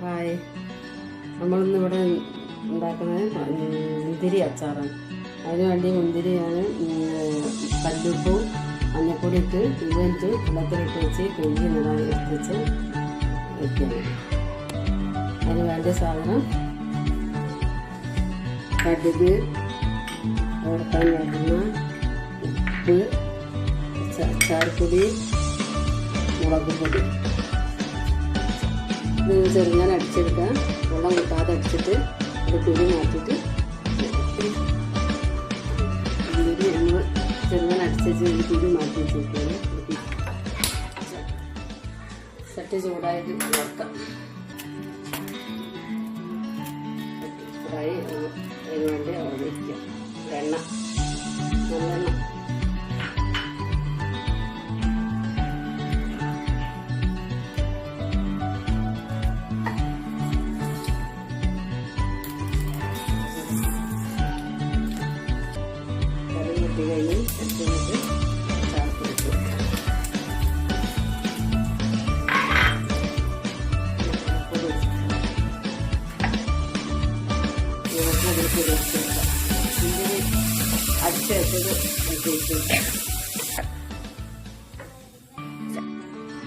Hi. നമ്മളിന്ന് ഇവിടെ ഉണ്ടാക്കുന്നത് മുന്തിരി അച്ചാറാണ്. അതിന് വേണ്ടി മുന്തിരിയാണ് കല്ലുപ്പും മഞ്ഞപ്പൊടി ഇട്ട് ഇതിട്ട് വെള്ളത്തിലിട്ട് വെച്ച് കഴുകി നടാൻ വെച്ച് വയ്ക്കണം അതിന് വേണ്ട സാധനം കടുക് ഓർക്കാൻ വേണ്ടുന്ന ഉപ്പ് ചാർപ്പൊടി മുളക് പൊടി ഇത് ചെറുങ്ങനെ അടിച്ചെടുക്കുക. വെള്ളം കിട്ടാതെ അടിച്ചിട്ട് ഒരു തുണി മാറ്റിയിട്ട് നമ്മൾ ചെറുങ്ങനെ അടിച്ചു ഒരു തുണി മാറ്റി വെച്ചിരിക്കുകയാണ് ചട്ടി ചൂടായിട്ട് വറുക്കാം. ഫ്രൈ അതിന് വേണ്ടി അവിടെ വയ്ക്കുക എണ്ണ. കിട്ടി കഴിഞ്ഞ് വെച്ചത്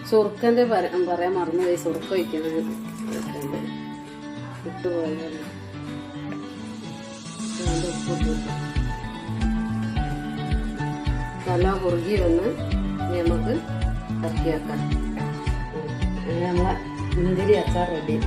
സുറുക്കന്റെ പറയാൻ പറയാൻ മറന്നുപോയി. സുർക്ക വയ്ക്കുന്നത് വിട്ടുപോയത് നല്ല കുറുകി വന്ന് നമുക്ക് ഇറക്കി വെക്കാം അങ്ങനെ നമ്മളെ മുന്തിരി അച്ചാർ റെഡി.